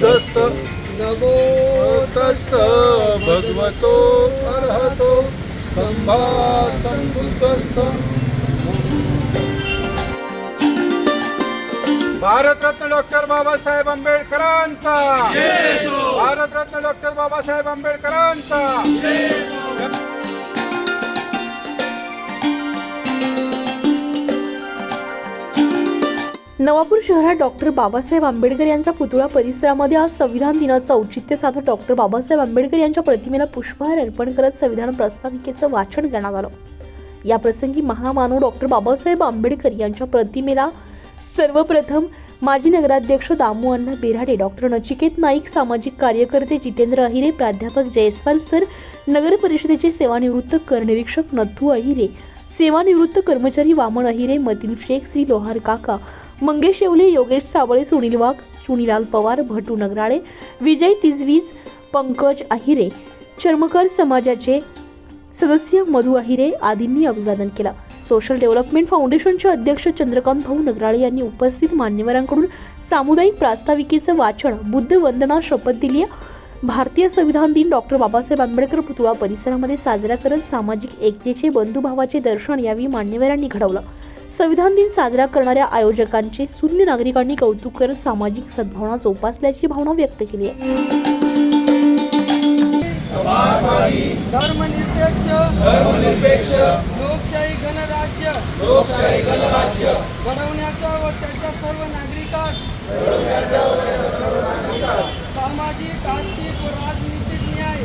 बुद्धस्त नमो तस्त भगवतो अर्हतो संभा भारतरत्न डॉक्टर बाबासाहेब आंबेडकरांचा। भारतरत्न डॉक्टर बाबासाहेब आंबेडकरांचा। नवापूर शहरात डॉक्टर बाबासाहेब आंबेडकर यांचा पुतळा परिसरामध्ये आज संविधान दिनाचं औचित्य साधत डॉक्टर बाबासाहेब आंबेडकर यांच्या प्रतिमेला पुष्पहार अर्पण करत संविधान प्रस्ताविकेचं वाचन करण्यात आलं. या प्रसंगी महामानव डॉक्टर बाबासाहेब आंबेडकर यांच्या प्रतिमेला सर्वप्रथम माजी नगराध्यक्ष दामू अण्णा बेराडे डॉक्टर नचिकेत नाईक सामाजिक कार्यकर्ते जितेंद्र अहिरे प्राध्यापक जयस्वाल सर नगर परिषदेचे सेवानिवृत्त करनिरीक्षक नथू अहिरे सेवानिवृत्त कर्मचारी वामन अहिरे मतीन शेख श्री लोहार काका मंगेश येवले योगेश सावळे सुनील वाघ सुनीलाल पवार भटू नगराळे विजय तिजवीज पंकज अहिरे चर्मकर समाजाचे सदस्य मधु अहिरे आदींनी अभिवादन केलं. सोशल डेव्हलपमेंट फाउंडेशनचे अध्यक्ष चंद्रकांत भाऊ नगराळे यांनी उपस्थित मान्यवरांकडून सामुदायिक प्रास्ताविकेचं वाचन बुद्ध वंदना शपथ दिली भारतीय संविधान दिन डॉक्टर बाबासाहेब आंबेडकर पुतळा परिसरामध्ये साजरा करत सामाजिक एकतेचे बंधुभावाचे दर्शन यावेळी मान्यवरांनी घडवलं. संविधान दिन साजरा करणाऱ्या आयोजकांचे शून्य नागरिकांनी कौतुक करत सामाजिक सद्भावना जोपासल्याची भावना व्यक्त केली आहे. धर्मनिरपेक्ष धर्मनिरपेक्ष लोकशाही गणराज्य लोकशाही गणराज्य घडवण्याचा व त्याच्या सर्व नागरिकास सामाजिक आर्थिक व राजनीतिक न्याय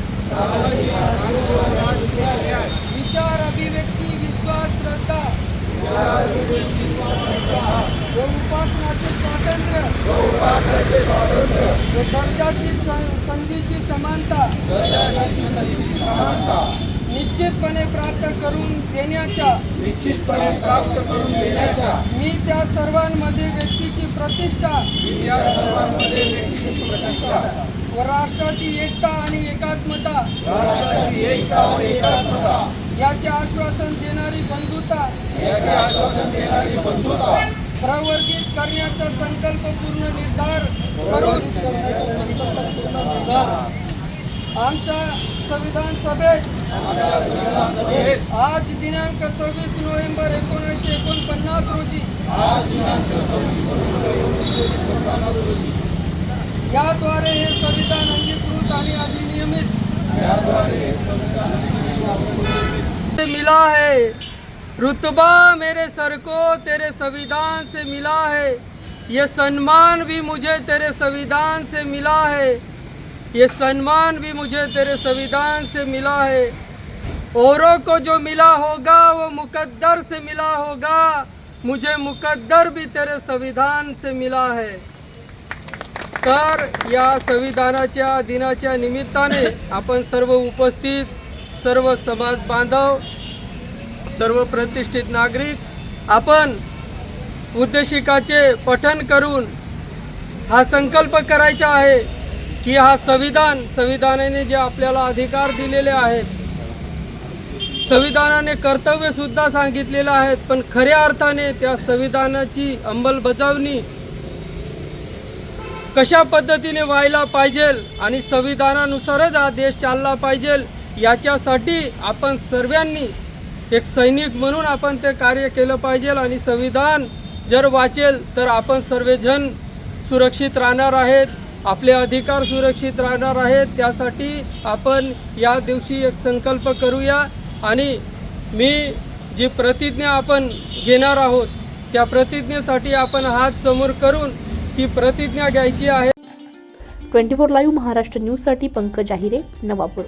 विचार अभिव्यक्ती विश्वास श्रद्धा उपासनाचे स्वातंत्र्य. दर्जाची संधीची समानता. निश्चितपणे प्राप्त करून देण्याच्या. निश्चितपणे प्राप्त करून देण्याच्या. मी त्या सर्वांमध्ये व्यक्तीची प्रतिष्ठा. या सर्वांमध्ये प्रतिष्ठा. व राष्ट्राची एकता आणि एकात्मता. राष्ट्राची एकता आणि एकात्मता. याचे आश्वासन देणारी बंधुता. याचे आश्वासन देणारी बंधुता प्रवर्धित करण्याचा संकल्पपूर्ण निर्धार करून आमच्या संविधान सभेत आज दिनांक सव्वीस नोव्हेंबर एकोणीसशे एकोणपन्नास रोजी याद्वारे हे संविधान अंगीकृत आणि अधिनियमित मिला है रुतबा मेरे सर को तेरे संविधान से मिला है। ये सम्मान भी मुझे तेरे संविधान से मिला है। ये सम्मान भी मुझे तेरे संविधान से मिला है। औरों को जो मिला होगा, वो मुकद्दर से मिला होगा। मुझे मुकद्दर भी तेरे संविधान से मिला है। तर या संविधानाच्या, दिनाच्या निमित्ताने आपण सर्व उपस्थित, सर्व समाज बांधव सर्व प्रतिष्ठित नागरिक आपण उद्देशिकाचे पठन करून हा संकल्प करायचा आहे की हा संविधान संविधानाने जे आपल्याला अधिकार दिलेले आहेत संविधानाने कर्तव्यसुद्धा सांगितलेलं आहेत पण खऱ्या अर्थाने त्या संविधानाची अंमलबजावणी कशा पद्धतीने व्हायला पाहिजे आणि संविधानानुसारच हा देश चालला पाहिजे याच्यासाठी आपण सर्वांनी एक सैनिक म्हणून आपण ते कार्य केलं पाहिजे आणि संविधान जर वाचेल तर आपण सर्वजण सुरक्षित राहणार आहेत आपले अधिकार सुरक्षित राहणार आहेत. त्यासाठी आपण या दिवशी एक संकल्प करूया आणि मी जी प्रतिज्ञा आपण घेणार आहोत त्या प्रतिज्ञेसाठी आपण हात समोर करून ती प्रतिज्ञा घ्यायची आहे. ट्वेंटी फोर लाईव्ह महाराष्ट्र न्यूजसाठी पंकज आहिरे नवापूर.